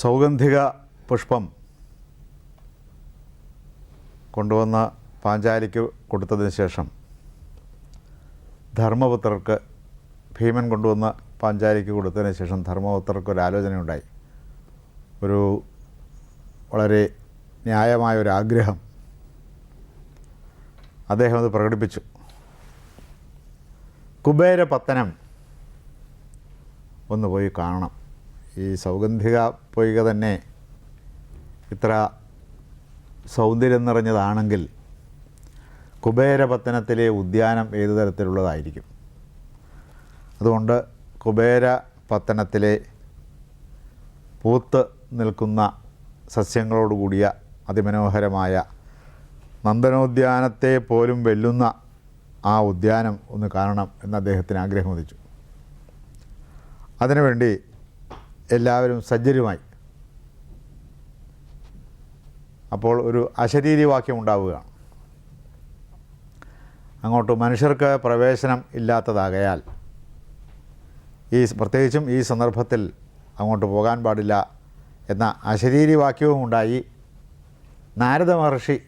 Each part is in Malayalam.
സൗഗന്ധിക പുഷ്പം കൊണ്ടുവന്ന പാഞ്ചാലിക്ക് കൊടുത്തതിന് ശേഷം ധർമ്മപുത്രർക്ക് ഭീമൻ കൊണ്ടുവന്ന പാഞ്ചാലിക്ക് കൊടുത്തതിന് ശേഷം ധർമ്മപുത്രർക്ക് ഒരു ആലോചനയുണ്ടായി. ഒരു വളരെ ന്യായമായ ഒരു ആഗ്രഹം അദ്ദേഹം അത് പ്രകടിപ്പിച്ചു. കുബേരപത്തനം ഒന്ന് പോയി കാണണം. ഈ സൗഗന്ധിക പൊയ്ക തന്നെ ഇത്ര സൗന്ദര്യം നിറഞ്ഞതാണെങ്കിൽ കുബേരപത്തനത്തിലെ ഉദ്യാനം ഏതു തരത്തിലുള്ളതായിരിക്കും? അതുകൊണ്ട് കുബേരപത്തനത്തിലെ പൂത്ത് നിൽക്കുന്ന സസ്യങ്ങളോടുകൂടിയ അതിമനോഹരമായ നന്ദനോദ്യാനത്തെ പോലും വെല്ലുന്ന ആ ഉദ്യാനം ഒന്ന് കാണണം എന്ന് അദ്ദേഹത്തിന് ആഗ്രഹം ഉദിച്ചു. അതിനുവേണ്ടി എല്ലാവരും സജ്ജരുമായി. അപ്പോൾ ഒരു അശരീരി വാക്യം ഉണ്ടാവുകയാണ്. അങ്ങോട്ട് മനുഷ്യർക്ക് പ്രവേശനം ഇല്ലാത്തതാകയാൽ ഈ പ്രത്യേകിച്ചും ഈ സന്ദർഭത്തിൽ അങ്ങോട്ട് പോകാൻ പാടില്ല എന്ന അശരീരി വാക്യവും ഉണ്ടായി. നാരദ മഹർഷി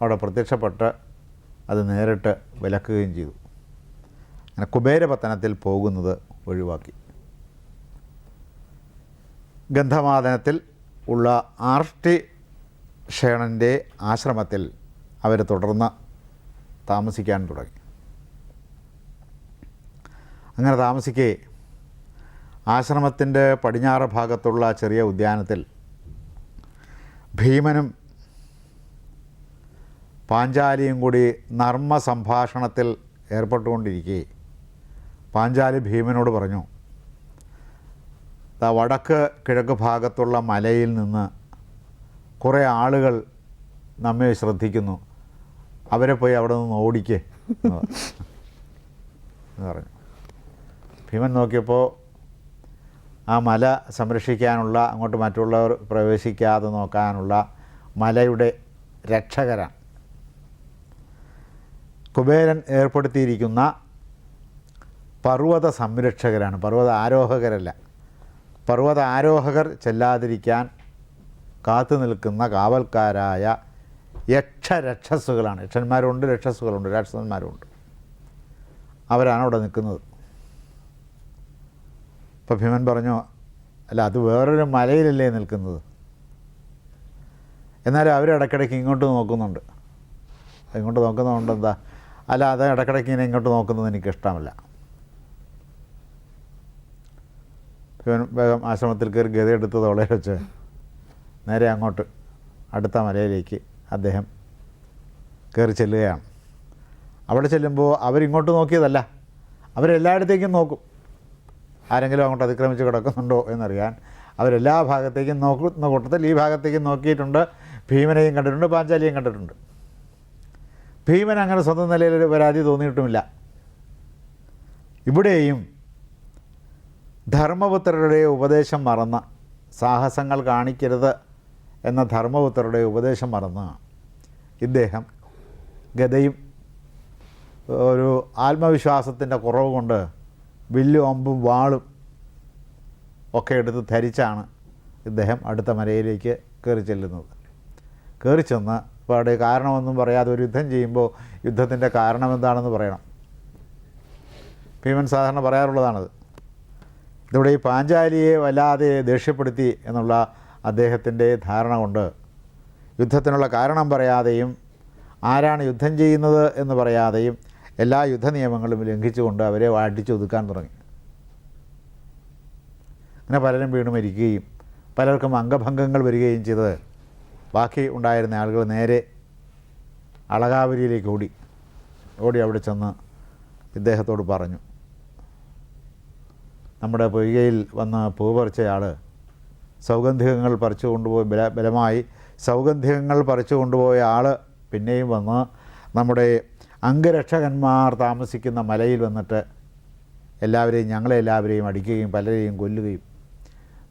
അവിടെ പ്രത്യക്ഷപ്പെട്ട് അത് നേരിട്ട് വിലക്കുകയും ചെയ്തു. അങ്ങനെ കുബേരപത്തനത്തിൽ പോകുന്നത് ഒഴിവാക്കി. ഗന്ധമാദനത്തിൽ ഉള്ള ആർട്ടി ഷേണന്റെ ആശ്രമത്തിൽ അവർ തുടർന്ന് താമസിക്കാൻ തുടങ്ങി. അങ്ങനെ താമസിക്കേ ആശ്രമത്തിന്റെ പടിഞ്ഞാറ് ഭാഗത്തുള്ള ചെറിയ ഉദ്യാനത്തിൽ ഭീമനും പാഞ്ചാലിയും കൂടി നർമ്മ സംഭാഷണത്തിൽ ഏർപ്പെട്ടുകൊണ്ടിരിക്കെ. പാഞ്ചാലി ഭീമനോട് പറഞ്ഞു വടക്ക് കിഴക്ക് ഭാഗത്തുള്ള മലയിൽ നിന്ന് കുറേ ആളുകൾ നമ്മെ ശ്രദ്ധിക്കുന്നു. അവരെ പോയി അവിടെ നിന്ന് ഓടിക്കേ എന്ന് പറഞ്ഞു. ഭീമൻ നോക്കിയപ്പോൾ ആ മല സംരക്ഷിക്കാനുള്ള അങ്ങോട്ട് മറ്റുള്ളവർ പ്രവേശിക്കാതെ നോക്കാനുള്ള മലയുടെ രക്ഷകരാണ്. കുബേരൻ ഏർപ്പെടുത്തിയിരിക്കുന്ന പർവത സംരക്ഷകരാണ്. പർവത ആരോഹകരല്ല. പർവത ആരോഹകർ ചെല്ലാതിരിക്കാൻ കാത്തു നിൽക്കുന്ന കാവൽക്കാരായ യക്ഷരക്ഷസുകളാണ്. യക്ഷന്മാരുണ്ട് രക്ഷസുകളുണ്ട് രാക്ഷസന്മാരുണ്ട്. അവരാണ് അവിടെ നിൽക്കുന്നത്. അപ്പോൾ ഭീമൻ പറഞ്ഞു അല്ല അത് വേറൊരു മലയിലല്ലേ നിൽക്കുന്നത്? എന്നാലും അവർ ഇടയ്ക്കിടയ്ക്ക് ഇങ്ങോട്ട് നോക്കുന്നുണ്ട്. ഇങ്ങോട്ട് നോക്കുന്നതുകൊണ്ട് എന്താ? അല്ല അത് ഇടയ്ക്കിടയ്ക്ക് ഇങ്ങനെ ഇങ്ങോട്ട് നോക്കുന്നത് എനിക്ക് ഭീമൻ വേഗം ആശ്രമത്തിൽ കയറി ഗതയെടുത്തതോളെ വെച്ച്. നേരെ അങ്ങോട്ട്. അടുത്ത മലയിലേക്ക് അദ്ദേഹം കയറി ചെല്ലുകയാണ്. അവിടെ ചെല്ലുമ്പോൾ അവരിങ്ങോട്ട് നോക്കിയതല്ല. അവരെല്ലായിടത്തേക്കും നോക്കും. ആരെങ്കിലും അങ്ങോട്ട് അതിക്രമിച്ച് കിടക്കുന്നുണ്ടോ എന്നറിയാൻ അവരെല്ലാ ഭാഗത്തേക്കും നോക്കുന്ന കൂട്ടത്തിൽ ഈ ഭാഗത്തേക്കും നോക്കിയിട്ടുണ്ട്. ഭീമനെയും കണ്ടിട്ടുണ്ട് പാഞ്ചാലിയും കണ്ടിട്ടുണ്ട്. ഭീമൻ അങ്ങനെ സ്വന്തം നിലയിൽ ഒരു പരാതി തോന്നിയിട്ടുമില്ല. ഇവിടെയും ധർമ്മപുത്രരുടെ ഉപദേശം മറന്ന് സാഹസങ്ങൾ കാണിക്കരുത് എന്ന ധർമ്മപുത്രരുടെ ഉപദേശം മറന്ന് ഇദ്ദേഹം ഗതയും ഒരു ആത്മവിശ്വാസത്തിന്റെ കുറവ് കൊണ്ട് വില്ലും അമ്പും വാളും ഒക്കെ എടുത്ത് ധരിച്ചാണ് ഇദ്ദേഹം അടുത്ത മലയിലേക്ക് കയറി ചെല്ലുന്നത്. കയറി ചെന്ന് അവിടെ കാരണമൊന്നും പറയാതെ ഒരു യുദ്ധം ചെയ്യുമ്പോൾ യുദ്ധത്തിന്റെ കാരണം എന്താണെന്ന് പറയണം. ഭീമൻ സാധാരണ പറയാറുള്ളതാണത്. ഇതിവിടെ ഈ പാഞ്ചാലിയെ വല്ലാതെ ദേഷ്യപ്പെടുത്തി എന്നുള്ള അദ്ദേഹത്തിന്റെ ധാരണ കൊണ്ട് യുദ്ധത്തിനുള്ള കാരണം പറയാതെയും ആരാണ് യുദ്ധം ചെയ്യുന്നത് എന്ന് പറയാതെയും എല്ലാ യുദ്ധ നിയമങ്ങളും ലംഘിച്ചുകൊണ്ട് അവരെ അടിച്ചൊതുക്കാൻ തുടങ്ങി. അങ്ങനെ പലരും വീണ് മരിക്കുകയും പലർക്കും അംഗഭംഗങ്ങൾ വരികയും ചെയ്തത് ബാക്കി ഉണ്ടായിരുന്ന ആളുകൾ നേരെ അളകാവരിയിലേക്ക് ഓടി. ഓടി അവിടെ ചെന്ന് ഇദ്ദേഹത്തോട് പറഞ്ഞു. നമ്മുടെ പൊയ്കയിൽ വന്ന് പൂ പറിച്ചയാൾ സൗഗന്ധികങ്ങൾ പറിച്ചു കൊണ്ടുപോയി ബല ബലമായി സൗഗന്ധികങ്ങൾ പറിച്ചു കൊണ്ടുപോയ ആൾ പിന്നെയും വന്ന് നമ്മുടെ അംഗരക്ഷകന്മാർ താമസിക്കുന്ന മലയിൽ വന്നിട്ട് എല്ലാവരെയും ഞങ്ങളെ എല്ലാവരെയും അടിക്കുകയും പലരെയും കൊല്ലുകയും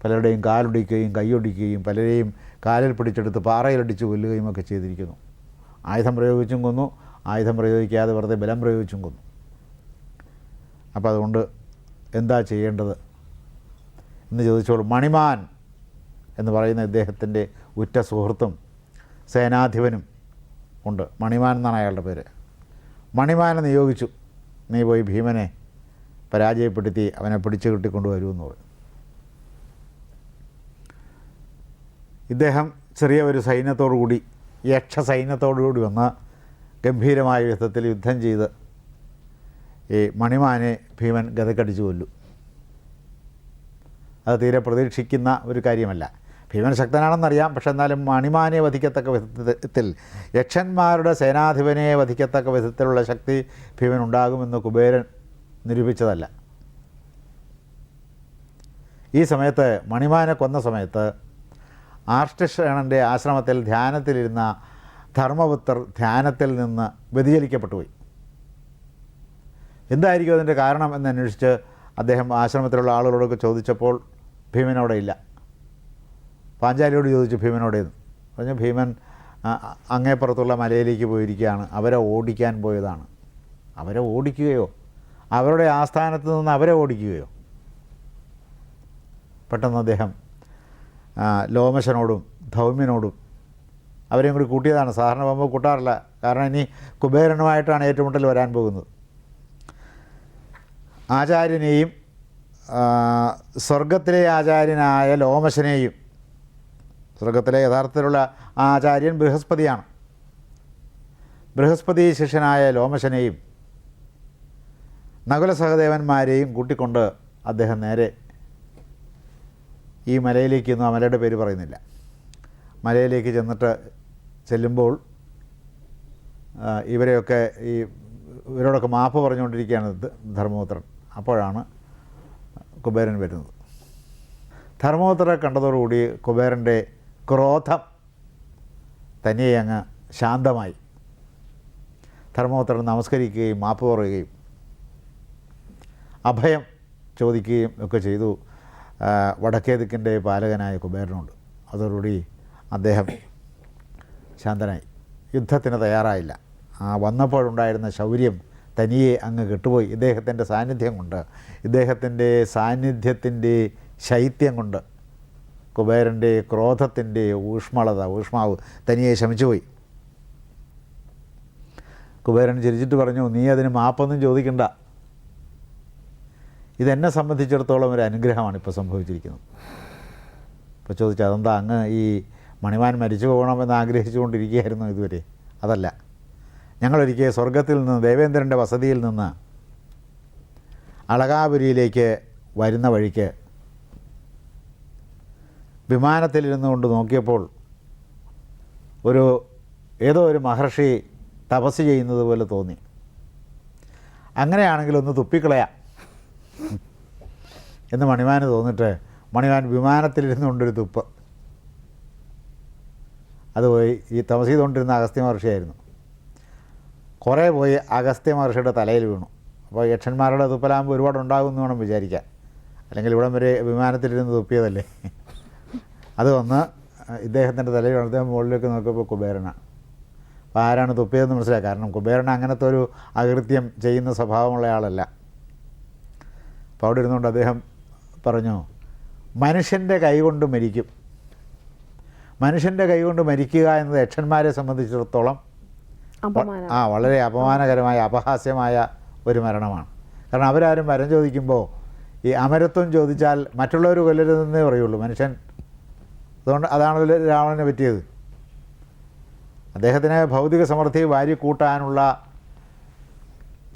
പലരുടെയും കാലൊടിക്കുകയും കൈയൊടിക്കുകയും പലരെയും കാലിൽ പിടിച്ചെടുത്ത് പാറയിലടിച്ച് കൊല്ലുകയും ഒക്കെ ചെയ്തിരിക്കുന്നു. ആയുധം പ്രയോഗിച്ചും കൊന്നു. ആയുധം പ്രയോഗിക്കാതെ വെറുതെ ബലം പ്രയോഗിച്ചും കൊന്നു. അപ്പോൾ അതുകൊണ്ട് എന്താ ചെയ്യേണ്ടത് എന്ന് ചോദിച്ചോളൂ മണിമാൻ എന്ന് പറയുന്ന ഇദ്ദേഹത്തിന്റെ ഉറ്റ സുഹൃത്തും സേനാധിപനും ഉണ്ട്. മണിമാൻ എന്നാണ് അയാളുടെ പേര്. മണിമാനെ നിയോഗിച്ചു. നീ പോയി ഭീമനെ പരാജയപ്പെടുത്തി അവനെ പിടിച്ചു കിട്ടിക്കൊണ്ടുവരുമെന്ന് പറഞ്ഞു. ഇദ്ദേഹം ചെറിയ ഒരു സൈന്യത്തോടുകൂടി യക്ഷ സൈന്യത്തോടുകൂടി വന്ന് ഗംഭീരമായ യുദ്ധത്തിൽ യുദ്ധം ചെയ്ത് ഈ മണിമാനെ ഭീമൻ ഗതക്കടിച്ചു കൊല്ലും. അത് തീരെ പ്രതീക്ഷിക്കുന്ന ഒരു കാര്യമല്ല. ഭീമൻ ശക്തനാണെന്നറിയാം പക്ഷെ എന്നാലും മണിമാനെ വധിക്കത്തക്ക വിധത്തിൽ യക്ഷന്മാരുടെ സേനാധിപനെ വധിക്കത്തക്ക വിധത്തിലുള്ള ശക്തി ഭീമൻ ഉണ്ടാകുമെന്ന് കുബേരൻ നിരൂപിച്ചതല്ല. ഈ സമയത്ത് മണിമാനെ കൊന്ന സമയത്ത് ആർഷ്ടശ്രേണന്റെ ആശ്രമത്തിൽ ധ്യാനത്തിലിരുന്ന ധർമ്മപുത്രർ ധ്യാനത്തിൽ നിന്ന് വ്യതിചലിക്കപ്പെട്ടു പോയി. എന്തായിരിക്കും അതിന്റെ കാരണം എന്ന് അന്വേഷിച്ച് അദ്ദേഹം ആശ്രമത്തിലുള്ള ആളുകളോടൊക്കെ ചോദിച്ചപ്പോൾ ഭീമൻ അവിടെ ഇല്ല. പാഞ്ചാലിയോട് ചോദിച്ചു ഭീമനോടേന്ന് പറഞ്ഞു ഭീമൻ അങ്ങേപ്പുറത്തുള്ള മലയിലേക്ക് പോയിരിക്കുകയാണ്. അവരെ ഓടിക്കാൻ പോയതാണ്. അവരെ ഓടിക്കുകയോ? അവരുടെ ആസ്ഥാനത്ത് നിന്ന് അവരെ ഓടിക്കുകയോ? പെട്ടെന്ന് അദ്ദേഹം ലോമശനോടും ധൗമ്യനോടും അവരെയും കൂടി കൂട്ടിയതാണ്. സാധാരണ പോകുമ്പോൾ കൂട്ടാറില്ല. കാരണം ഇനി കുബേരനുമായിട്ടാണ് ഏറ്റുമുട്ടൽ വരാൻ പോകുന്നത്. ആചാര്യനെയും സ്വർഗത്തിലെ ആചാര്യനായ ലോമശനെയും സ്വർഗത്തിലെ യഥാർത്ഥത്തിലുള്ള ആചാര്യൻ ബൃഹസ്പതിയാണ്. ബൃഹസ്പതി ശിഷ്യനായ ലോമശനെയും നകുല സഹദേവന്മാരെയും കൂട്ടിക്കൊണ്ട് അദ്ദേഹം നേരെ ഈ മലയിലേക്കൊന്നും ആ മലയുടെ പേര് പറയുന്നില്ല. മലയിലേക്ക് ചെന്നിട്ട് ചെല്ലുമ്പോൾ ഇവരെയൊക്കെ ഈ ഇവരോടൊക്കെ മാപ്പ് പറഞ്ഞുകൊണ്ടിരിക്കുകയാണ് ധർമ്മപുത്രൻ. അപ്പോഴാണ് കുബേരൻ വരുന്നത്. ധർമ്മപുത്രരെ കണ്ടതോടുകൂടി കുബേരന്റെ ക്രോധം തനിയെ അങ്ങ് ശാന്തമായി. ധർമ്മപുത്രൻ നമസ്കരിക്കുകയും മാപ്പ് പറയുകയും അഭയം ചോദിക്കുകയും ഒക്കെ ചെയ്തു. ആ, വടക്കേ ദിക്കിന്റെ പാലകനായ കുബേരനുണ്ട്. അതോടുകൂടി അദ്ദേഹം ശാന്തനായി. യുദ്ധത്തിന് തയ്യാറായില്ല. ആ വന്നപ്പോഴുണ്ടായിരുന്ന ശൗര്യം തനിയെ അങ്ങ് കെട്ടുപോയി. ഇദ്ദേഹത്തിന്റെ സാന്നിധ്യം കൊണ്ട് ഇദ്ദേഹത്തിന്റെ സാന്നിധ്യത്തിന്റെ ശൈത്യം കൊണ്ട് കുബേരന്റെ ക്രോധത്തിന്റെ ഊഷ്മളത ഊഷ്മാവ് തനിയെ ശമിച്ചുപോയി. കുബേരൻ ചിരിച്ചിട്ട് പറഞ്ഞു നീ അതിന് മാപ്പൊന്നും ചോദിക്കണ്ട. ഇതെന്നെ സംബന്ധിച്ചിടത്തോളം ഒരു അനുഗ്രഹമാണ് ഇപ്പോൾ സംഭവിച്ചിരിക്കുന്നത്. ഇപ്പോൾ ചോദിച്ചാൽ അതെന്താ അങ്ങ് ഈ മണിമാൻ മരിച്ചു പോകണമെന്ന് ആഗ്രഹിച്ചുകൊണ്ടിരിക്കുകയായിരുന്നു ഇതുവരെ? അതല്ല. ഞങ്ങളൊരിക്കൽ സ്വർഗത്തിൽ നിന്ന് ദേവേന്ദ്രന്റെ വസതിയിൽ നിന്ന് അളകാപുരിയിലേക്ക് വരുന്ന വഴിക്ക് വിമാനത്തിലിരുന്നു കൊണ്ട് നോക്കിയപ്പോൾ ഒരു ഏതോ ഒരു മഹർഷി തപസ് ചെയ്യുന്നത് പോലെ തോന്നി. അങ്ങനെയാണെങ്കിൽ ഒന്ന് തുപ്പിക്കളയാം. എന്ന് മണിമാന് തോന്നിട്ട് മണിമാൻ വിമാനത്തിലിരുന്നു കൊണ്ടൊരു തുപ്പ്. അത് പോയി ഈ തപസ് ചെയ്തുകൊണ്ടിരുന്ന അഗസ്ത്യ മഹർഷിയായിരുന്നു. കുറേ പോയി അഗസ്ത്യ മഹർഷിയുടെ തലയിൽ വീണു. അപ്പോൾ യക്ഷന്മാരുടെ തുപ്പലാകുമ്പോൾ ഒരുപാട് ഉണ്ടാകുമെന്ന് വേണം വിചാരിക്കാൻ. അല്ലെങ്കിൽ ഇവിടം വരെ വിമാനത്തിലിരുന്ന് തുപ്പിയതല്ലേ? അത് വന്ന് ഇദ്ദേഹത്തിന്റെ തലയിൽ അദ്ദേഹം മുകളിലേക്ക് നോക്കിയപ്പോൾ കുബേരനാണ് അപ്പോൾ ആരാണ് തുപ്പിയതെന്ന് മനസ്സിലായി. കാരണം കുബേരൻ അങ്ങനത്തെ ഒരു അകൃത്യം ചെയ്യുന്ന സ്വഭാവമുള്ള ആളല്ല. അപ്പോൾ അവിടെ ഇരുന്നുകൊണ്ട് അദ്ദേഹം പറഞ്ഞു മനുഷ്യന്റെ കൈകൊണ്ട് മരിക്കും. മനുഷ്യന്റെ കൈകൊണ്ട് മരിക്കുക എന്നത് യക്ഷന്മാരെ സംബന്ധിച്ചിടത്തോളം ആ വളരെ അപമാനകരമായ അപഹാസ്യമായ ഒരു മരണമാണ്. കാരണം അവരാരും വരം ചോദിക്കുമ്പോൾ ഈ അമരത്വം ചോദിച്ചാൽ മറ്റുള്ളവർ കൊല്ലരുതെന്നേ പറയുള്ളൂ. മനുഷ്യൻ അതുകൊണ്ട് അതാണല്ലോ രാവണനെ പറ്റിയത്. അദ്ദേഹത്തിന് ഭൗതിക സമൃദ്ധി വാരി കൂട്ടാനുള്ള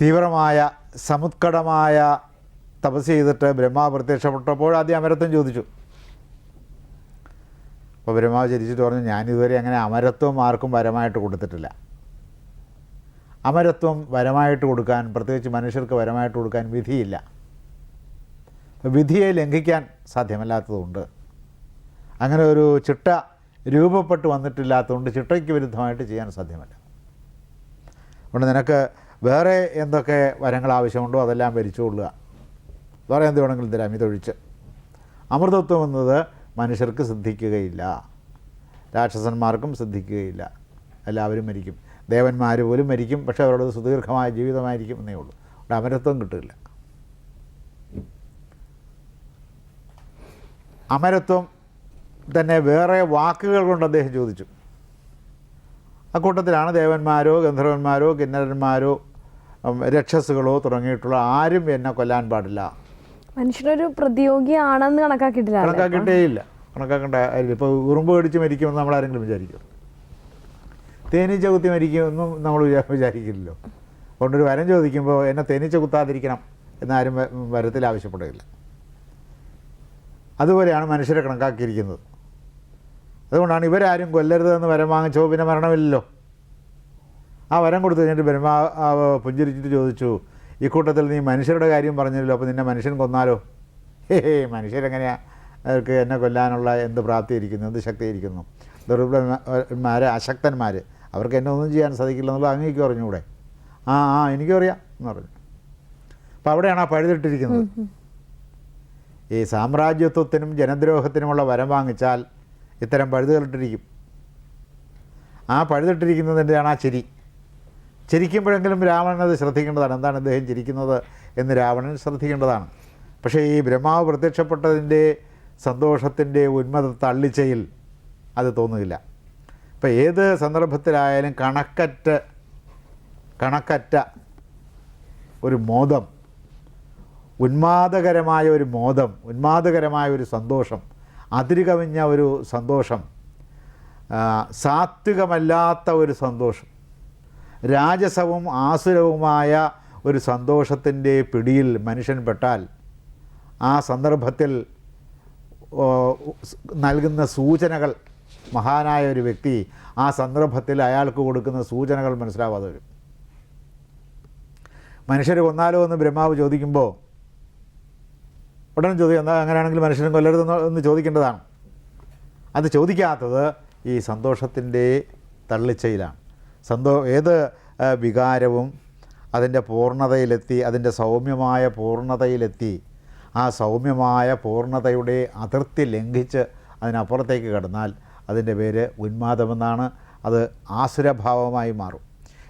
തീവ്രമായ സമുത്കടമായ തപസ് ചെയ്തിട്ട് ബ്രഹ്മാവ് പ്രത്യക്ഷപ്പെട്ടപ്പോൾ ആദ്യം അമരത്വം ചോദിച്ചു. അപ്പോൾ ബ്രഹ്മാവ് ചിരിച്ചിട്ട് പറഞ്ഞു ഞാനിതുവരെ അങ്ങനെ അമരത്വം ആർക്കും വരമായിട്ട് കൊടുത്തിട്ടില്ല. അമരത്വം വരമായിട്ട് കൊടുക്കാൻ പ്രത്യേകിച്ച് മനുഷ്യർക്ക് വരമായിട്ട് കൊടുക്കാൻ വിധിയില്ല. വിധിയെ ലംഘിക്കാൻ സാധ്യമല്ലാത്തതുകൊണ്ട് അങ്ങനെ ഒരു ചിട്ട രൂപപ്പെട്ട് വന്നിട്ടില്ലാത്തതുകൊണ്ട് ചിട്ടയ്ക്ക് വിരുദ്ധമായിട്ട് ചെയ്യാൻ സാധ്യമല്ല. അതുകൊണ്ട് നിനക്ക് വേറെ എന്തൊക്കെ വരങ്ങൾ ആവശ്യമുണ്ടോ അതെല്ലാം ഭരിച്ചുകൊള്ളുക. വേറെ എന്ത് വേണമെങ്കിലും തരാം ഇതൊഴിച്ച്. അമൃതത്വം എന്നത് മനുഷ്യർക്ക് സിദ്ധിക്കുകയില്ല. രാക്ഷസന്മാർക്കും സിദ്ധിക്കുകയില്ല. എല്ലാവരും മരിക്കും. ദേവന്മാർ പോലും മരിക്കും പക്ഷേ അവരുടെ സുദീർഘമായ ജീവിതമായിരിക്കും എന്നേ ഉള്ളൂ. അവിടെ അമരത്വം കിട്ടില്ല. അമരത്വം തന്നെ വേറെ വാക്കുകൾ കൊണ്ട് അദ്ദേഹം ചോദിച്ചു. അക്കൂട്ടത്തിലാണ് ദേവന്മാരോ ഗന്ധർവന്മാരോ കിന്നരന്മാരോ രക്ഷസുകളോ തുടങ്ങിയിട്ടുള്ള ആരും എന്നെ കൊല്ലാൻ പാടില്ല. മനുഷ്യനൊരു പ്രതിയോഗിയാണെന്ന് കണക്കാക്കിയിട്ടില്ല കണക്കാക്കിയിട്ടേ ഇല്ല. കണക്കാക്കേണ്ട ഇപ്പോൾ ഉറുമ്പ് കടിച്ച് മരിക്കുമെന്ന് നമ്മൾ ആരെങ്കിലും വിചാരിക്കും തേനീച്ച കുത്തി മരിക്കുമെന്നും നമ്മൾ വിചാ വിചാരിക്കില്ലല്ലോ. അതുകൊണ്ടൊരു വരം ചോദിക്കുമ്പോൾ എന്നെ തേനീച്ച കുത്താതിരിക്കണം എന്നാരും വരത്തിൽ ആവശ്യപ്പെടുകയില്ല അതുപോലെയാണ് മനുഷ്യരെ കണക്കാക്കിയിരിക്കുന്നത്. അതുകൊണ്ടാണ് ഇവരാരും കൊല്ലരുതെന്ന് വരം വാങ്ങിച്ചോ പിന്നെ മരണമില്ലല്ലോ. ആ വരം കൊടുത്തു കഴിഞ്ഞിട്ട് ബ്രഹ്മാ പുഞ്ചിരിച്ചിട്ട് ചോദിച്ചു ഈ കൂട്ടത്തിൽ നീ മനുഷ്യരുടെ കാര്യം പറഞ്ഞല്ലോ അപ്പോൾ നിന്നെ മനുഷ്യൻ കൊന്നാലോ? ഹേ ഹേ മനുഷ്യരെങ്ങനെയാണ് അവർക്ക് എന്നെ കൊല്ലാനുള്ള എന്ത് പ്രാപ്തിയിരിക്കുന്നു എന്ത് ശക്തിയിരിക്കുന്നു? ദുർബലന്മാർ അശക്തന്മാർ അവർക്ക് എന്നെ ഒന്നും ചെയ്യാൻ സാധിക്കില്ല എന്നുള്ള അങ്ങേക്ക് പറഞ്ഞുകൂടെ? ആ ആ എനിക്കറിയാം അറിയാം എന്ന് പറഞ്ഞു. അപ്പോൾ അവിടെയാണ് ആ പഴുതിട്ടിരിക്കുന്നത്. ഈ സാമ്രാജ്യത്വത്തിനും ജനദ്രോഹത്തിനുമുള്ള വരം വാങ്ങിച്ചാൽ ഇത്തരം പഴുതുകളിട്ടിരിക്കും. ആ പഴുതിട്ടിരിക്കുന്നതിന്റെയാണ് ആ ചിരി. ചിരിക്കുമ്പോഴെങ്കിലും രാവണൻ അത് ശ്രദ്ധിക്കേണ്ടതാണ്. എന്താണ് ഇദ്ദേഹം ചിരിക്കുന്നത് എന്ന് രാവണൻ ശ്രദ്ധിക്കേണ്ടതാണ്. പക്ഷേ ഈ ബ്രഹ്മാവ് പ്രത്യക്ഷപ്പെട്ടതിന്റെ സന്തോഷത്തിന്റെ ഉന്മത തള്ളിച്ചയിൽ അത് തോന്നുകയില്ല. ഇപ്പം ഏത് സന്ദർഭത്തിലായാലും കണക്കറ്റ കണക്കറ്റ ഒരു മോദം ഉന്മാദകരമായ ഒരു മോദം ഉന്മാദകരമായ ഒരു സന്തോഷം അതിരുകവിഞ്ഞ ഒരു സന്തോഷം സാത്വികമല്ലാത്ത ഒരു സന്തോഷം രാജസവും ആസുരവുമായ ഒരു സന്തോഷത്തിന്റെ പിടിയിൽ മനുഷ്യൻ പെട്ടാൽ ആ സന്ദർഭത്തിൽ നൽകുന്ന സൂചനകൾ മഹാനായ ഒരു വ്യക്തി ആ സന്ദർഭത്തിൽ അയാൾക്ക് കൊടുക്കുന്ന സൂചനകൾ മനസ്സിലാവാതെ വരും മനുഷ്യർ കൊന്നാലോ എന്ന് ബ്രഹ്മാവ് ചോദിക്കുമ്പോൾ ഉടനെ ചോദിക്കും എന്താ അങ്ങനെയാണെങ്കിൽ മനുഷ്യനും കൊല്ലരുതെന്ന് എന്ന് ചോദിക്കേണ്ടതാണ്. അത് ചോദിക്കാത്തത് ഈ സന്തോഷത്തിന്റെ തള്ളിച്ചയിലാണ്. സന്തോ ഏത് വികാരവും അതിന്റെ പൂർണതയിലെത്തി അതിന്റെ സൗമ്യമായ പൂർണതയിലെത്തി ആ സൗമ്യമായ പൂർണതയുടെ അതിർത്തി ലംഘിച്ച് അതിനപ്പുറത്തേക്ക് കടന്നാൽ അതിന്റെ പേര് ഉന്മാദമെന്നാണ്. അത് ആസുരഭാവമായി മാറും.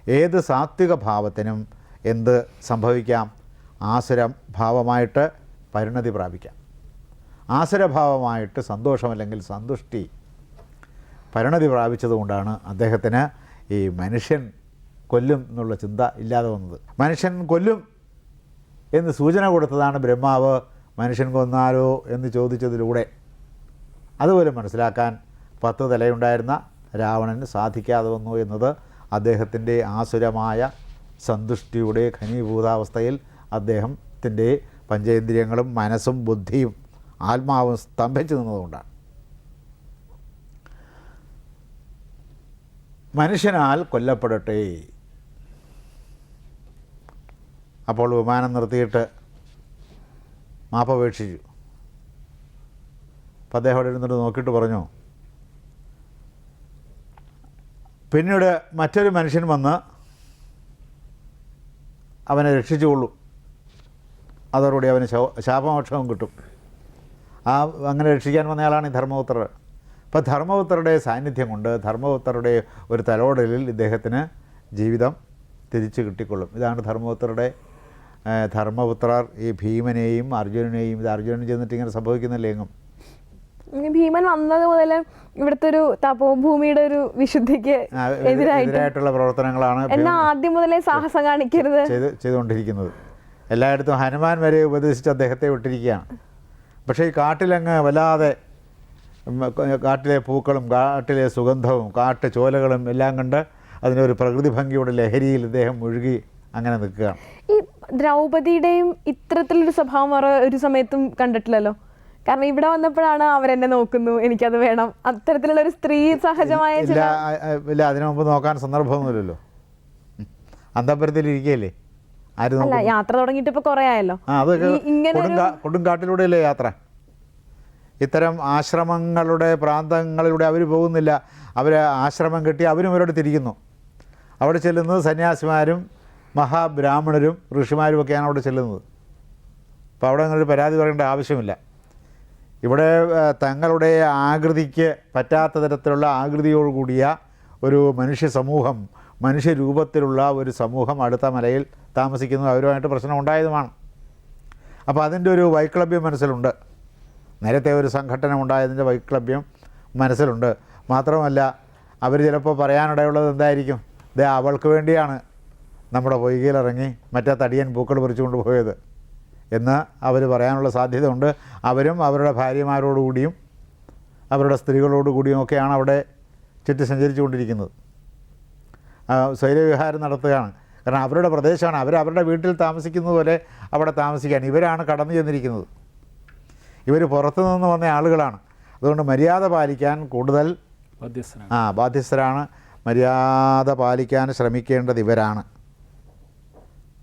ഏത് സാത്വിക ഭാവത്തിനും എന്ത് സംഭവിക്കാം? ആസുര ഭാവമായിട്ട് പരിണതി പ്രാപിക്കാം. ആസുരഭാവമായിട്ട് സന്തോഷമല്ലെങ്കിൽ സന്തുഷ്ടി പരിണതി പ്രാപിച്ചതുകൊണ്ടാണ് അദ്ദേഹത്തിന് ഈ മനുഷ്യൻ കൊല്ലും എന്നുള്ള ചിന്ത ഇല്ലാതെ വന്നത്. മനുഷ്യൻ കൊല്ലും എന്ന് സൂചന കൊടുത്തതാണ് ബ്രഹ്മാവ്. മനുഷ്യൻ കൊന്നാലോ എന്ന് ചോദിച്ചതിലൂടെ. അതുപോലെ മനസ്സിലാക്കാൻ പത്ത് തലയുണ്ടായിരുന്ന രാവണന് സാധിക്കാതെ വന്നു എന്നത് അദ്ദേഹത്തിന്റെ ആസുരമായ സന്തുഷ്ടിയുടെ ഘനീഭൂതാവസ്ഥയിൽ അദ്ദേഹത്തിന്റെ പഞ്ചേന്ദ്രിയങ്ങളും മനസ്സും ബുദ്ധിയും ആത്മാവും സ്തംഭിച്ചു നിന്നതുകൊണ്ടാണ്. മനുഷ്യനാൽ കൊല്ലപ്പെടട്ടെ. അപ്പോൾ വിമാനം നിർത്തിയിട്ട് മാപ്പപേക്ഷിച്ചു അപ്പം അദ്ദേഹം അവിടെ ഇരുന്നിട്ട് നോക്കിയിട്ട് പറഞ്ഞു പിന്നീട് മറ്റൊരു മനുഷ്യൻ വന്ന് അവനെ രക്ഷിച്ചുകൊള്ളും. അതോടുകൂടി അവന് ശാപമോക്ഷവും കിട്ടും. ആ അങ്ങനെ രക്ഷിക്കാൻ വന്നയാളാണ് ഈ ധർമ്മപുത്രർ. അപ്പോൾ ധർമ്മപുത്രരുടെ സാന്നിധ്യം കൊണ്ട് ധർമ്മപുത്രരുടെ ഒരു തലോടലിൽ ഇദ്ദേഹത്തിന് ജീവിതം തിരിച്ചു കിട്ടിക്കൊള്ളും. ഇതാണ് ധർമ്മപുത്രരുടെ ധർമ്മപുത്രർ ഈ ഭീമനെയും അർജുനനെയും ഇത് അർജുനൻ ചെന്നിട്ട് ഇങ്ങനെ സംഭവിക്കുന്നില്ലേ എങ്ങും? ഭീമൻ വന്നത് മുതൽ ഇവിടുത്തെ ഒരു തപോഭൂമിയുടെ ഒരു വിശുദ്ധിക്ക് എതിരായിട്ടുള്ള പ്രവർത്തനങ്ങളാണ് എന്നാ ആദ്യം മുതലേ സാഹസം കാണിക്കരുത്. ചെയ്ത് ചെയ്തുകൊണ്ടിരിക്കുന്നത്. എല്ലായിടത്തും ഹനുമാൻ വരെ ഉപദേശിച്ച് അദ്ദേഹത്തെ വിട്ടിരിക്കുകയാണ്. പക്ഷേ ഈ കാട്ടിലങ്ങ് വല്ലാതെ കാട്ടിലെ പൂക്കളും കാട്ടിലെ സുഗന്ധവും കാട്ടു ചോലകളും എല്ലാം കണ്ട് അതിനൊരു പ്രകൃതി ഭംഗിയുടെ ലഹരിയിൽ ഇദ്ദേഹം മുഴുകി അങ്ങനെ നിൽക്കുകയാണ്. ഈ ദ്രൗപതിയുടെയും ഇത്തരത്തിലൊരു സ്വഭാവം ഒരു സമയത്തും കണ്ടിട്ടില്ലല്ലോ? കാരണം ഇവിടെ വന്നപ്പോഴാണ് അവരെന്നെ നോക്കുന്നു എനിക്കത് വേണം. അത്തരത്തിലുള്ള ഒരു സ്ത്രീ സഹജമായ ഇല്ല ചില അതിനു മുമ്പ് നോക്കാൻ സന്ദർഭമൊന്നുമില്ലല്ലോ. ആര് അല്ല യാത്ര തുടങ്ങിയിട്ട് ഇപ്പൊ കുറെ ആയല്ലോ. കൊടുങ്കാട്ടിലൂടെയല്ലേ യാത്ര? ഇത്തരം ആശ്രമങ്ങളുടെ പ്രാന്തങ്ങളിലൂടെ അവർ പോകുന്നില്ല. അവർ ആശ്രമം കെട്ടി അവരും അവരോട് തിരിക്കുന്നു അവിടെ ചെല്ലുന്നത് സന്യാസിമാരും മഹാബ്രാഹ്മണരും ഋഷിമാരും ഒക്കെയാണ് അവിടെ ചെല്ലുന്നത്. അപ്പോൾ അവിടെ അങ്ങനെ ഒരു പരാതി പറയേണ്ട ആവശ്യമില്ല. ഇവിടെ തങ്ങളുടെ ആകൃതിക്ക് പറ്റാത്ത തരത്തിലുള്ള ആകൃതിയോടുകൂടിയ ഒരു മനുഷ്യ സമൂഹം മനുഷ്യരൂപത്തിലുള്ള ഒരു സമൂഹം അടുത്ത മലയിൽ താമസിക്കുന്നു. അവരുമായിട്ട് പ്രശ്നം ഉണ്ടായതുമാണ്. അപ്പോൾ അതിന്റെ ഒരു വൈക്ലഭ്യം മനസ്സിലുണ്ട്. നേരത്തെ ഒരു സംഘടന ഉണ്ടായതിന്റെ വൈക്ലഭ്യം മനസ്സിലുണ്ട്. മാത്രമല്ല അവർ ചിലപ്പോൾ പറയാനിടയുള്ളത് എന്തായിരിക്കും? ദേ അവൾക്ക് വേണ്ടിയാണ് നമ്മുടെ പൊയ്കയിലിറങ്ങി മറ്റേ തടിയൻ പൂക്കൾ പറിച്ചുകൊണ്ട് പോയത്. എന്ന് അവർ പറയാനുള്ള സാധ്യതയുണ്ട്. അവരും അവരുടെ ഭാര്യമാരോടുകൂടിയും അവരുടെ സ്ത്രീകളോടുകൂടിയും ഒക്കെയാണ് അവിടെ ചുറ്റി സഞ്ചരിച്ചു കൊണ്ടിരിക്കുന്നത് സ്വൈരവിഹാരം നടത്തുകയാണ്. കാരണം അവരുടെ പ്രദേശമാണ്. അവർ അവരുടെ വീട്ടിൽ താമസിക്കുന്നത് പോലെ അവിടെ താമസിക്കാൻ ഇവരാണ് കടന്നു ചെന്നിരിക്കുന്നത്. ഇവർ പുറത്തു നിന്ന് വന്ന ആളുകളാണ്. അതുകൊണ്ട് മര്യാദ പാലിക്കാൻ കൂടുതൽ ആ ബാധ്യസ്ഥരാണ്. മര്യാദ പാലിക്കാൻ ശ്രമിക്കേണ്ടത് ഇവരാണ്.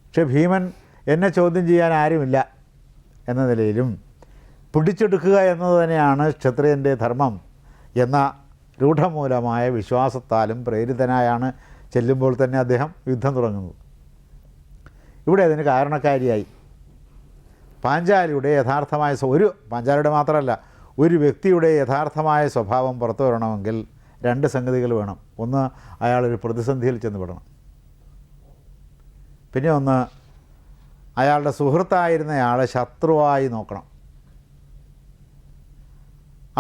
പക്ഷെ ഭീമൻ എന്നെ ചോദ്യം ചെയ്യാൻ ആരുമില്ല എന്ന നിലയിലും പിടിച്ചെടുക്കുക എന്നത് തന്നെയാണ് ക്ഷത്രിയന്റെ ധർമ്മം എന്ന രൂഢമൂലമായ വിശ്വാസത്താലും പ്രേരിതനായാണ് ചെല്ലുമ്പോൾ തന്നെ അദ്ദേഹം യുദ്ധം തുടങ്ങുന്നത്. ഇവിടെ അതിന് കാരണക്കാരിയായി. പാഞ്ചാലിയുടെ യഥാർത്ഥമായ ഒരു പാഞ്ചാലിയുടെ മാത്രമല്ല ഒരു വ്യക്തിയുടെ യഥാർത്ഥമായ സ്വഭാവം പുറത്തു വരണമെങ്കിൽ രണ്ട് സംഗതികൾ വേണം. ഒന്ന് അയാളൊരു പ്രതിസന്ധിയിൽ ചെന്ന് പെടണം. പിന്നെ ഒന്ന് അയാളുടെ സുഹൃത്തായിരുന്നയാളെ ശത്രുവായി നോക്കണം.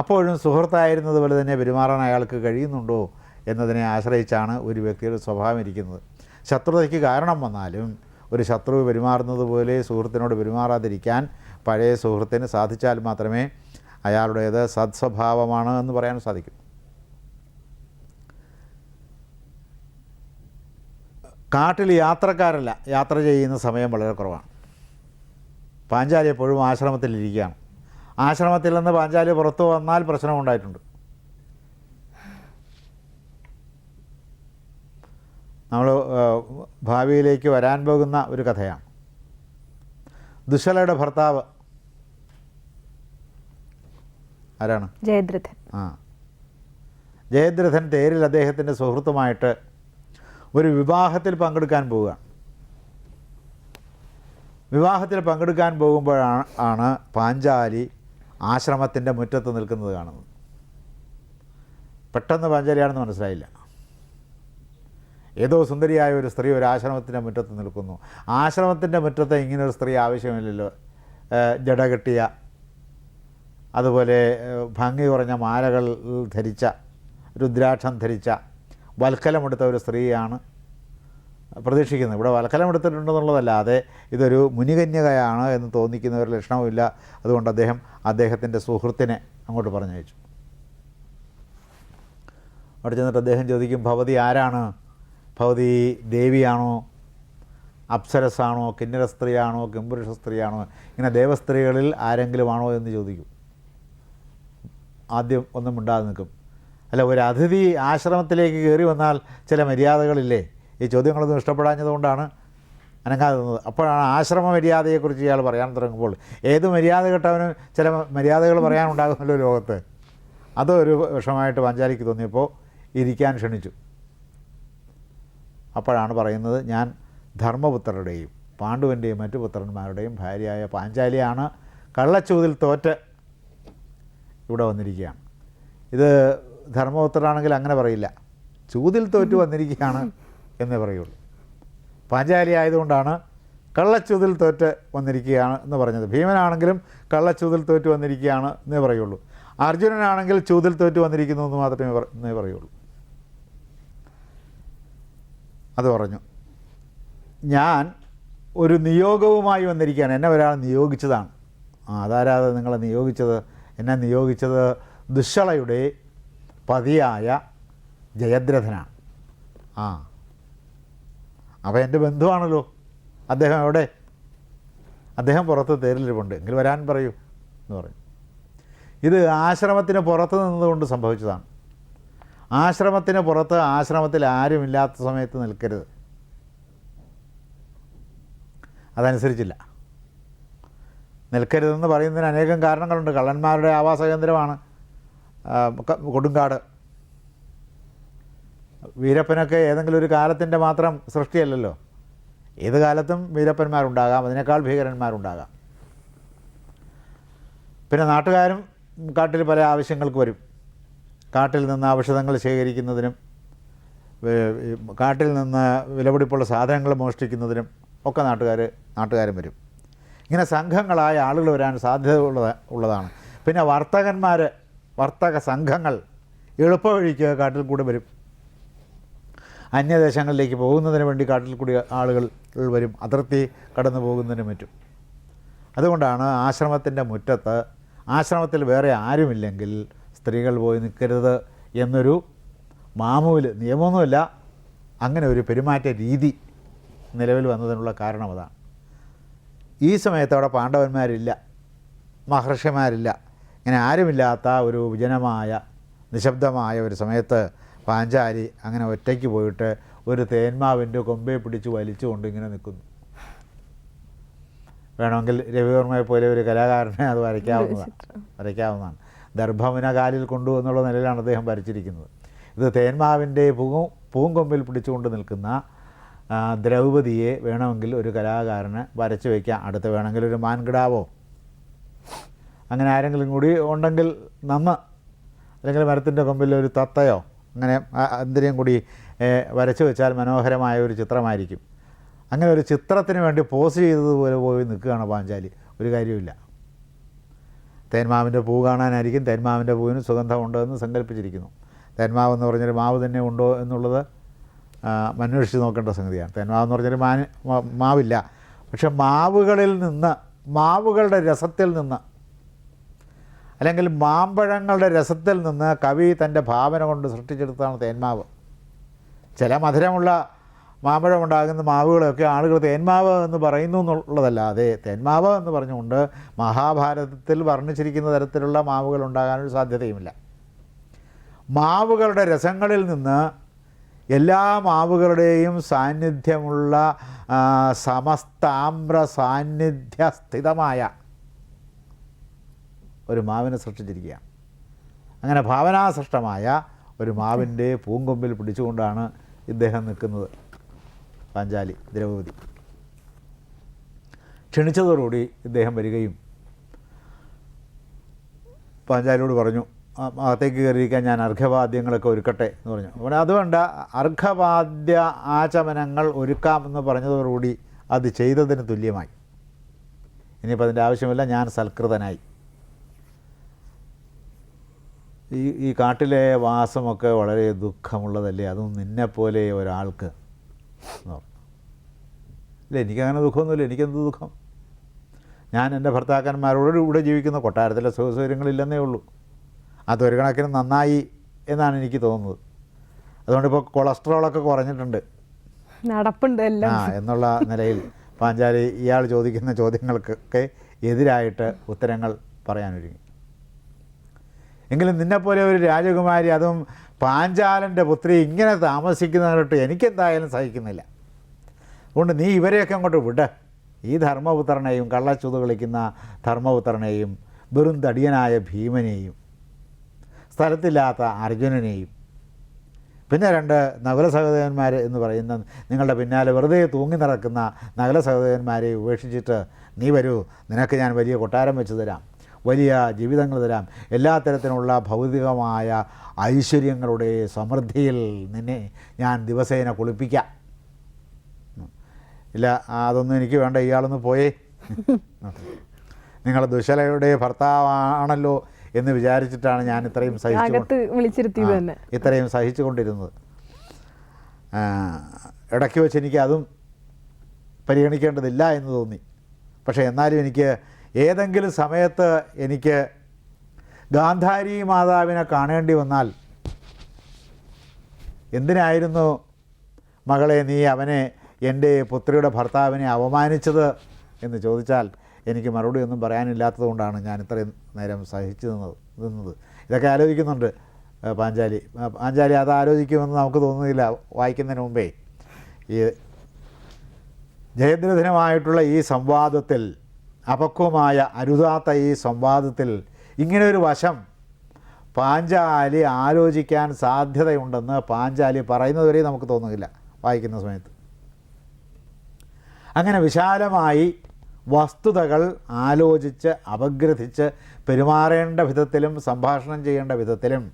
അപ്പോഴും സുഹൃത്തായിരുന്നത് പോലെ തന്നെ പെരുമാറാൻ അയാൾക്ക് കഴിയുന്നുണ്ടോ എന്നതിനെ ആശ്രയിച്ചാണ് ഒരു വ്യക്തിയുടെ സ്വഭാവം ഇരിക്കുന്നത്. ശത്രുതയ്ക്ക് കാരണം വന്നാലും ഒരു ശത്രു പെരുമാറുന്നത് പോലെ സുഹൃത്തിനോട് പെരുമാറാതിരിക്കാൻ പഴയ സുഹൃത്തിന് സാധിച്ചാൽ മാത്രമേ അയാളുടേത് സത്സ്വഭാവമാണ് എന്ന് പറയാൻ സാധിക്കും. കാട്ടിൽ യാത്രക്കാരല്ല. യാത്ര ചെയ്യുന്ന സമയം വളരെ കുറവാണ്. പാഞ്ചാലി എപ്പോഴും ആശ്രമത്തിലിരിക്കുകയാണ് ആശ്രമത്തിൽ നിന്ന് പാഞ്ചാലി പുറത്തു വന്നാൽ പ്രശ്നമുണ്ടായിട്ടുണ്ട് നമ്മൾ ഭാവിയിലേക്ക് വരാൻ പോകുന്ന ഒരു കഥയാണ്. ദുശലയുടെ ഭർത്താവ്. ആരാണ്? ജയദ്രഥൻ. ആ. ജയദ്രഥൻ തേരിൽ അദ്ദേഹത്തിന്റെ സുഹൃത്തുമായിട്ട് ഒരു വിവാഹത്തിൽ പങ്കെടുക്കാൻ പോവുകയാണ് വിവാഹത്തിൽ പങ്കെടുക്കാൻ പോകുമ്പോഴാണ് ആണ് പാഞ്ചാലി ആശ്രമത്തിന്റെ മുറ്റത്ത് നിൽക്കുന്നത് കാണുന്നത്. പെട്ടെന്ന് പാഞ്ചാലിയാണെന്ന് മനസ്സിലായില്ല. ഏതോ സുന്ദരിയായ ഒരു സ്ത്രീ ഒരു ആശ്രമത്തിന്റെ മുറ്റത്ത് നിൽക്കുന്നു. ആശ്രമത്തിന്റെ മുറ്റത്ത് ഇങ്ങനൊരു സ്ത്രീ ആവശ്യമില്ലല്ലോ. ജട കെട്ടിയ അതുപോലെ ഭംഗി കുറഞ്ഞ മാലകൾ ധരിച്ച രുദ്രാക്ഷം ധരിച്ച വൽക്കലമെടുത്ത ഒരു സ്ത്രീയാണ് പ്രതീക്ഷിക്കുന്നത്. ഇവിടെ വൽക്കലം എടുത്തിട്ടുണ്ടെന്നുള്ളതല്ലാതെ ഇതൊരു മുനികന്യകയാണ് എന്ന് തോന്നിക്കുന്ന ഒരു ലക്ഷണവുമില്ല. അതുകൊണ്ട് അദ്ദേഹം അദ്ദേഹത്തിന്റെ സുഹൃത്തിനെ അങ്ങോട്ട് പറഞ്ഞയച്ചു. അവിടെ ചെന്നിട്ട് അദ്ദേഹം ചോദിക്കും ഭവതി ആരാണ്? ഭവതി ദേവിയാണോ? അപ്സരസാണോ? കിന്നര സ്ത്രീയാണോ കിംപുരുഷ സ്ത്രീയാണോ ഇങ്ങനെ ദേവസ്ത്രീകളിൽ ആരെങ്കിലും ആണോ എന്ന് ചോദിക്കും. ആദ്യം ഒന്നും മിണ്ടാതെ നിൽക്കും. അല്ല ഒരു അതിഥി ആശ്രമത്തിലേക്ക് കയറി വന്നാൽ ചില മര്യാദകളില്ലേ? ഈ ചോദ്യങ്ങളൊന്നും ഇഷ്ടപ്പെടാഞ്ഞതുകൊണ്ടാണ് അനങ്ങാതെ നിന്നത് അപ്പോഴാണ് ആശ്രമ മര്യാദയെക്കുറിച്ച് ഇയാൾ പറയാൻ തുടങ്ങുമ്പോൾ ഏത് മര്യാദ കേട്ടവനും ചില മര്യാദകൾ പറയാനുണ്ടാകുമല്ലോ ലോകത്ത്? അതൊരു വിഷമമായിട്ട് പഞ്ചാലിക്ക് തോന്നിയപ്പോൾ ഇരിക്കാൻ ക്ഷണിച്ചു. അപ്പോഴാണ് പറയുന്നത് ഞാൻ ധർമ്മപുത്രരുടെയും പാണ്ഡുവിന്റെയും മറ്റു പുത്രന്മാരുടെയും ഭാര്യയായ പാഞ്ചാലിയാണ് കള്ളച്ചൂതിൽ തോറ്റ് ഇവിടെ വന്നിരിക്കുകയാണ്. ഇത് ധർമ്മപുത്രനാണെങ്കിൽ അങ്ങനെ പറയില്ല. ചൂതിൽ തോറ്റു വന്നിരിക്കുകയാണ് എന്നേ പറയുള്ളൂ. പാഞ്ചാലി ആയതുകൊണ്ടാണ് കള്ളച്ചൂതിൽ തോറ്റ് വന്നിരിക്കുകയാണ് എന്ന് പറഞ്ഞത്. ഭീമനാണെങ്കിലും കള്ളച്ചൂതിൽ തോറ്റ് വന്നിരിക്കുകയാണ് എന്നേ പറയുള്ളൂ. അർജുനനാണെങ്കിൽ ചൂതിൽ തോറ്റ് വന്നിരിക്കുന്നു എന്ന് മാത്രമേ എന്നേ പറയുള്ളൂ. അത് പറഞ്ഞു. ഞാൻ ഒരു നിയോഗവുമായി വന്നിരിക്കുകയാണ്. എന്നെ ഒരാൾ നിയോഗിച്ചതാണ്. ആ നിങ്ങളെ നിയോഗിച്ചത് എന്നെ നിയോഗിച്ചത് ദുശ്ശളയുടെ പതിയായ ജയദ്രഥനാണ്. ആ. അപ്പോൾ എന്റെ ബന്ധുവാണല്ലോ. അദ്ദേഹം എവിടെ അദ്ദേഹം പുറത്ത് തേരിലിരിപ്പുണ്ട്. എങ്കിൽ വരാൻ പറയൂ എന്ന് പറയും. ഇത് ആശ്രമത്തിന് പുറത്ത് നിന്നുകൊണ്ട് സംഭവിച്ചതാണ്. ആശ്രമത്തിന് പുറത്ത് ആശ്രമത്തിൽ ആരുമില്ലാത്ത സമയത്ത് നിൽക്കരുത്. അതനുസരിച്ചില്ല. നിൽക്കരുതെന്ന് പറയുന്നതിന് അനേകം കാരണങ്ങളുണ്ട്. കള്ളന്മാരുടെ ആവാസ കേന്ദ്രമാണ് കൊടുങ്കാട്. വീരപ്പനൊക്കെ ഏതെങ്കിലും ഒരു കാലത്തിന്റെ മാത്രം സൃഷ്ടിയല്ലല്ലോ. ഏത് കാലത്തും വീരപ്പന്മാരുണ്ടാകാം അതിനേക്കാൾ ഭീകരന്മാരുണ്ടാകാം. പിന്നെ നാട്ടുകാരും കാട്ടിൽ പല ആവശ്യങ്ങൾക്ക് വരും. കാട്ടിൽ നിന്ന് ഔഷധങ്ങൾ ശേഖരിക്കുന്നതിനും കാട്ടിൽ നിന്ന് വിലപിടിപ്പുള്ള സാധനങ്ങൾ മോഷ്ടിക്കുന്നതിനും ഒക്കെ നാട്ടുകാർ നാട്ടുകാരും വരും. ഇങ്ങനെ സംഘങ്ങളായ ആളുകൾ വരാൻ സാധ്യത ഉള്ളതാണ്. പിന്നെ വർത്തകന്മാർ വർത്തക സംഘങ്ങൾ എളുപ്പവഴിക്ക് കാട്ടിൽ കൂടെ വരും. അന്യദേശങ്ങളിലേക്ക് പോകുന്നതിന് വേണ്ടി കാട്ടിൽ കൂടി ആളുകൾ വരും. അതിർത്തി കടന്നു പോകുന്നതിന് മറ്റും. അതുകൊണ്ടാണ് ആശ്രമത്തിന്റെ മുറ്റത്ത് ആശ്രമത്തിൽ വേറെ ആരുമില്ലെങ്കിൽ സ്ത്രീകൾ പോയി നിൽക്കരുത് എന്നൊരു മാമൂൽ നിയമമൊന്നുമില്ല അങ്ങനെ ഒരു പെരുമാറ്റ രീതി നിലവിൽ വന്നതിനുള്ള കാരണം അതാണ്. ഈ സമയത്ത് അവിടെ പാണ്ഡവന്മാരില്ല മഹർഷിമാരില്ല. ഇങ്ങനെ ആരുമില്ലാത്ത ഒരു വിജനമായ നിശബ്ദമായ ഒരു സമയത്ത് പാഞ്ചാലി അങ്ങനെ ഒറ്റയ്ക്ക് പോയിട്ട് ഒരു തേന്മാവിന്റെ കൊമ്പെ പിടിച്ച് വലിച്ചുകൊണ്ട് ഇങ്ങനെ നിൽക്കുന്നു. വേണമെങ്കിൽ രവിവർമ്മയെ പോലെ ഒരു കലാകാരനെ അത് വരയ്ക്കാവുന്നതാണ് വരയ്ക്കാവുന്നതാണ്. ദർഭമിന കാലിൽ കൊണ്ടു എന്നുള്ള നിലയിലാണ് അദ്ദേഹം വരച്ചിരിക്കുന്നത്. ഇത് തേന്മാവിന്റെ പൂ പൂങ്കൊമ്പിൽ പിടിച്ചുകൊണ്ട് നിൽക്കുന്ന ദ്രൗപതിയെ വേണമെങ്കിൽ ഒരു കലാകാരന് വരച്ചു വയ്ക്കാം. അടുത്ത് വേണമെങ്കിൽ ഒരു മാൻകിടാവോ അങ്ങനെ ആരെങ്കിലും കൂടി ഉണ്ടെങ്കിൽ നന്ന് അല്ലെങ്കിൽ മരത്തിന്റെ കൊമ്പിൽ ഒരു തത്തയോ അങ്ങനെ എന്തിനേയും കൂടി വരച്ചു വെച്ചാൽ മനോഹരമായ ഒരു ചിത്രമായിരിക്കും. അങ്ങനെ ഒരു ചിത്രത്തിന് വേണ്ടി പോസ് ചെയ്തതുപോലെ പോയി നിൽക്കുകയാണ് പാഞ്ചാലി. ഒരു കാര്യമില്ല തേന്മാവിന്റെ പൂ കാണാനായിരിക്കും. തേന്മാവിന്റെ പൂവിന് സുഗന്ധമുണ്ടോ എന്ന് സങ്കല്പിച്ചിരിക്കുന്നു. തേന്മാവ് എന്ന് പറഞ്ഞൊരു മാവ് തന്നെ ഉണ്ടോ എന്നുള്ളത് അന്വേഷിച്ച് നോക്കേണ്ട സംഗതിയാണ്. തേന്മാവ് എന്ന് പറഞ്ഞൊരു മാന് മാവില്ല. പക്ഷെ മാവുകളിൽ നിന്ന് മാവുകളുടെ രസത്തിൽ നിന്ന് അല്ലെങ്കിൽ മാമ്പഴങ്ങളുടെ രസത്തിൽ നിന്ന് കവി തന്റെ ഭാവന കൊണ്ട് സൃഷ്ടിച്ചെടുത്താണ് തേന്മാവ്. ചില മധുരമുള്ള മാമ്പഴം ഉണ്ടാകുന്ന മാവുകളൊക്കെ ആളുകൾ തേന്മാവ് എന്ന് പറയുന്നു എന്നുള്ളതല്ലാതെ തേന്മാവ് എന്ന് പറഞ്ഞുകൊണ്ട് മഹാഭാരതത്തിൽ വർണിച്ചിരിക്കുന്ന തരത്തിലുള്ള മാവുകൾ ഉണ്ടാകാനൊരു സാധ്യതയുമില്ല. മാവുകളുടെ രസങ്ങളിൽ നിന്ന് എല്ലാ മാവുകളുടെയും സാന്നിധ്യമുള്ള സമസ്താമ്ര സാന്നിധ്യസ്ഥിതമായ ഒരു മാവിനെ സൃഷ്ടിച്ചിരിക്കുകയാണ്. അങ്ങനെ ഭാവനാസൃഷ്ടമായ ഒരു മാവിന്റെ പൂങ്കൊമ്പിൽ പിടിച്ചുകൊണ്ടാണ് ഇദ്ദേഹം നിൽക്കുന്നത് പാഞ്ചാലി ദ്രൗപതി ക്ഷണിച്ചതോടുകൂടി ഇദ്ദേഹം വരികയും പാഞ്ചാലിയോട് പറഞ്ഞു "ആ, അകത്തേക്ക് കയറിയിരിക്കാൻ ഞാൻ അർഘവാദ്യങ്ങളൊക്കെ ഒരുക്കട്ടെ എന്ന് പറഞ്ഞു. അപ്പോൾ അതുകൊണ്ട് അർഘവാദ്യ ആചമനങ്ങൾ ഒരുക്കാമെന്ന് പറഞ്ഞതോടുകൂടി അത് ചെയ്തതിന് തുല്യമായി. ഇനിയിപ്പോൾ അതിന്റെ ആവശ്യമില്ല ഞാൻ സൽകൃതനായി. ഈ ഈ കാട്ടിലെ വാസമൊക്കെ വളരെ ദുഃഖമുള്ളതല്ലേ? അതും നിന്നെപ്പോലെ ഒരാൾക്ക് എന്ന് പറഞ്ഞു. ഇല്ല എനിക്കങ്ങനെ ദുഃഖമൊന്നുമില്ല. എനിക്കെന്ത് ദുഃഖം? ഞാൻ എന്റെ ഭർത്താക്കന്മാരോട് ഇവിടെ ജീവിക്കുന്ന കൊട്ടാരത്തിലെ സുഖസൗകര്യങ്ങളില്ലെന്നേ ഉള്ളൂ. അതൊരു കണക്കിന് നന്നായി എന്നാണ് എനിക്ക് തോന്നുന്നത്. അതുകൊണ്ട് ഇപ്പോൾ കൊളസ്ട്രോളൊക്കെ കുറഞ്ഞിട്ടുണ്ട്. നടപ്പുണ്ട് ആ എന്നുള്ള നിലയിൽ പാഞ്ചാലി ഇയാൾ ചോദിക്കുന്ന ചോദ്യങ്ങൾക്കൊക്കെ എതിരായിട്ട് ഉത്തരങ്ങൾ പറയാനൊരുങ്ങി. എങ്കിലും നിന്നെപ്പോലെ ഒരു രാജകുമാരി അതും പാഞ്ചാലന്റെ പുത്രി ഇങ്ങനെ താമസിക്കുന്നതിട്ട് എനിക്കെന്തായാലും സഹിക്കുന്നില്ല. അതുകൊണ്ട് നീ ഇവരെയൊക്കെ അങ്ങോട്ട് വിട്. ഈ ധർമ്മപുത്രനെയും കള്ളച്ചുത് കളിക്കുന്ന ധർമ്മപുത്രനെയും വെറും തടിയനായ ഭീമനെയും സ്ഥലത്തില്ലാത്ത അർജുനനെയും പിന്നെ രണ്ട് നകുല സഹോദരന്മാർ എന്ന് പറയുന്ന നിങ്ങളുടെ പിന്നാലെ വെറുതെ തൂങ്ങി നടക്കുന്ന നകുല സഹോദരന്മാരെ ഉപേക്ഷിച്ചിട്ട് നീ വരൂ നിനക്ക് ഞാൻ വലിയ കൊട്ടാരം വെച്ച് തരാം. വലിയ ജീവിതങ്ങൾ തരാം. എല്ലാ തരത്തിലുള്ള ഭൗതികമായ ഐശ്വര്യങ്ങളുടെ സമൃദ്ധിയിൽ നിന്നെ ഞാൻ ദിവസേന കുളിപ്പിക്കാം. ഇല്ല അതൊന്നും എനിക്ക് വേണ്ട ഇയാളൊന്ന് പോയേ. നിങ്ങൾ ദുശലയുടെ ഭർത്താവാണല്ലോ എന്ന് വിചാരിച്ചിട്ടാണ് ഞാൻ ഇത്രയും സഹിച്ചു ഇത്രയും സഹിച്ചുകൊണ്ടിരുന്നത്. കൊണ്ടിരുന്നത് ഇടയ്ക്ക് വെച്ച് എനിക്ക് അതും പരിഗണിക്കേണ്ടതില്ല എന്ന് തോന്നി. പക്ഷേ എന്നാലും എനിക്ക് ഏതെങ്കിലും സമയത്ത് എനിക്ക് ഗാന്ധാരി മാതാവിനെ കാണേണ്ടി വന്നാൽ എന്തിനായിരുന്നു മകളെ നീ അവനെ എന്റെ പുത്രിയുടെ ഭർത്താവിനെ അവമാനിച്ചത് എന്ന് ചോദിച്ചാൽ എനിക്ക് മറുപടി ഒന്നും പറയാനില്ലാത്തതുകൊണ്ടാണ് ഞാൻ ഇത്രയും നേരം സഹിച്ചു നിന്നത് നിന്നത്. ഇതൊക്കെ ആലോചിക്കുന്നുണ്ട് പാഞ്ചാലി. പാഞ്ചാലി അത് ആലോചിക്കുമെന്ന് നമുക്ക് തോന്നുന്നില്ല വായിക്കുന്നതിന് മുമ്പേ. ഈ ജയദ്രഥനമായിട്ടുള്ള ഈ സംവാദത്തിൽ അപക്വമായ അരുതാത്ത ഈ സംവാദത്തിൽ ഇങ്ങനൊരു വശം പാഞ്ചാലി ആലോചിക്കാൻ സാധ്യതയുണ്ടെന്ന് പാഞ്ചാലി പറയുന്നതുവരെ നമുക്ക് തോന്നുന്നില്ല വായിക്കുന്ന സമയത്ത്. അങ്ങനെ വിശാലമായി വസ്തുതകൾ ആലോചിച്ച് അപഗ്രഥിച്ച് പെരുമാറേണ്ട വിധത്തിലും സംഭാഷണം ചെയ്യേണ്ട വിധത്തിലും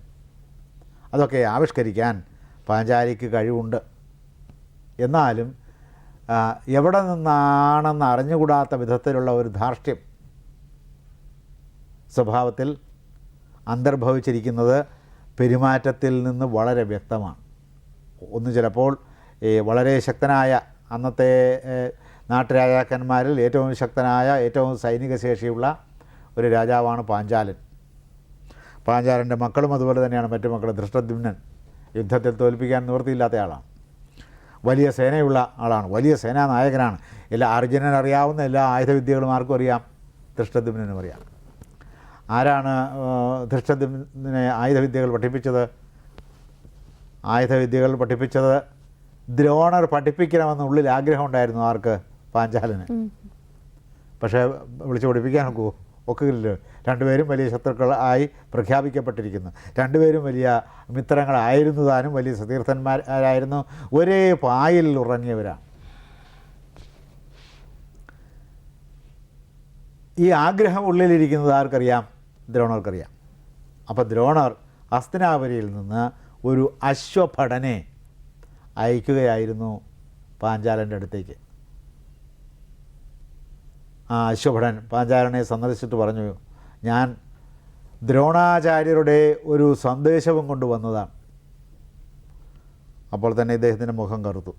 അതൊക്കെ ആവിഷ്കരിക്കാൻ പാഞ്ചാലിക്ക് കഴിവുണ്ട്. എന്നാലും എവിടെ നിന്നാണെന്ന് അറിഞ്ഞുകൂടാത്ത വിധത്തിലുള്ള ഒരു ധാർഷ്ട്യം സ്വഭാവത്തിൽ അന്തർഭവിച്ചിരിക്കുന്നത് പെരുമാറ്റത്തിൽ നിന്ന് വളരെ വ്യക്തമാണ്. ഒന്ന് ചിലപ്പോൾ വളരെ ശക്തനായ അന്നത്തെ നാട്ടുരാജാക്കന്മാരിൽ ഏറ്റവും ശക്തനായ ഏറ്റവും സൈനിക ശേഷിയുള്ള ഒരു രാജാവാണ് പാഞ്ചാലൻ. പാഞ്ചാലന്റെ മക്കളും അതുപോലെ തന്നെയാണ് മറ്റു മക്കൾ ധൃഷ്ടദ്യുമ്നൻ യുദ്ധത്തിൽ തോൽപ്പിക്കാൻ നിവൃത്തിയില്ലാത്ത ആളാണ്. വലിയ സേനയുള്ള ആളാണ് വലിയ സേനാ നായകനാണ് എല്ലാ അർജുനൻ അറിയാവുന്ന എല്ലാ ആയുധവിദ്യകളും ആർക്കും അറിയാം ധൃഷ്ടദ്യുമ്നും അറിയാം. ആരാണ് ധൃഷ്ടദ്യുമ്നെ ആയുധവിദ്യകൾ പഠിപ്പിച്ചത്? ആയുധവിദ്യകൾ പഠിപ്പിച്ചത് ദ്രോണർ പഠിപ്പിക്കണമെന്ന് ഉള്ളിൽ ആഗ്രഹം ഉണ്ടായിരുന്നു ആർക്ക്? പാഞ്ചാലന്. പക്ഷേ വിളിച്ച് പഠിപ്പിക്കാൻ ഒക്കുമോ ഒക്കില്ലല്ലോ രണ്ടുപേരും വലിയ ശത്രുക്കൾ ആയി പ്രഖ്യാപിക്കപ്പെട്ടിരിക്കുന്നു. രണ്ടുപേരും വലിയ മിത്രങ്ങളായിരുന്നു താനും വലിയ സതീർത്ഥന്മാരായിരുന്നു. ഒരേ പായിൽ ഉറങ്ങിയവരാണ്. ഈ ആഗ്രഹം ഉള്ളിലിരിക്കുന്നത് ആർക്കറിയാം? ദ്രോണർക്കറിയാം. അപ്പോൾ ദ്രോണർ അസ്തനാപുരിയിൽ നിന്ന് ഒരു അശ്വഭടനെ അയക്കുകയായിരുന്നു പാഞ്ചാലന്റെ അടുത്തേക്ക്. അശ്വഭടൻ പാഞ്ചാലനെ സന്ദർശിച്ചിട്ട് പറഞ്ഞു ഞാൻ ദ്രോണാചാര്യരുടെ ഒരു സന്ദേശവും കൊണ്ടുവന്നതാണ്. അപ്പോൾ തന്നെ ഇദ്ദേഹത്തിന്റെ മുഖം കറുത്തു.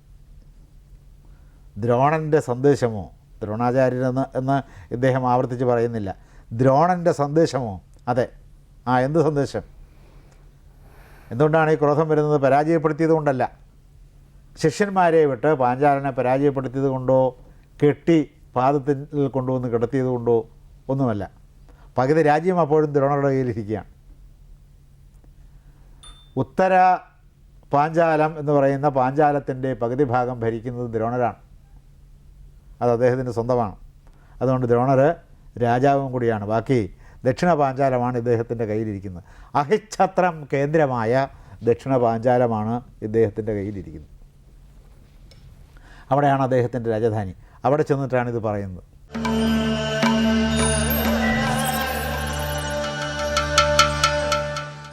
ദ്രോണന്റെ സന്ദേശമോ? ദ്രോണാചാര്യരെന്ന് എന്ന് ഇദ്ദേഹം ആവർത്തിച്ച് പറയുന്നില്ല. ദ്രോണന്റെ സന്ദേശമോ? അതെ. ആ എന്ത് സന്ദേശം? എന്തുകൊണ്ടാണ് ഈ ക്രോധം വരുന്നത്? പരാജയപ്പെടുത്തിയത് കൊണ്ടല്ല. ശിഷ്യന്മാരെ വിട്ട് പാഞ്ചാലനെ പരാജയപ്പെടുത്തിയത് കൊണ്ടോ? കെട്ടി പാദത്തിൽ കൊണ്ടുവന്ന് കിടത്തിയത് കൊണ്ടോ ഒന്നുമല്ല. പകുതി രാജ്യം അപ്പോഴും ദ്രോണരുടെ കയ്യിലിരിക്കുകയാണ്. ഉത്തര പാഞ്ചാലം എന്ന് പറയുന്ന പാഞ്ചാലത്തിന്റെ പകുതി ഭാഗം ഭരിക്കുന്നത് ദ്രോണരാണ്. അത് അദ്ദേഹത്തിന്റെ സ്വന്തമാണ്. അതുകൊണ്ട് ദ്രോണർ രാജാവും കൂടിയാണ്. ബാക്കി ദക്ഷിണ പാഞ്ചാലമാണ് ഇദ്ദേഹത്തിന്റെ കയ്യിലിരിക്കുന്നത്. അഹിച്ഛത്രം കേന്ദ്രമായ ദക്ഷിണ പാഞ്ചാലമാണ് ഇദ്ദേഹത്തിന്റെ കയ്യിലിരിക്കുന്നത്. അവിടെയാണ് അദ്ദേഹത്തിന്റെ രാജധാനി. അവിടെ ചെന്നിട്ടാണ് ഇത് പറയുന്നത്.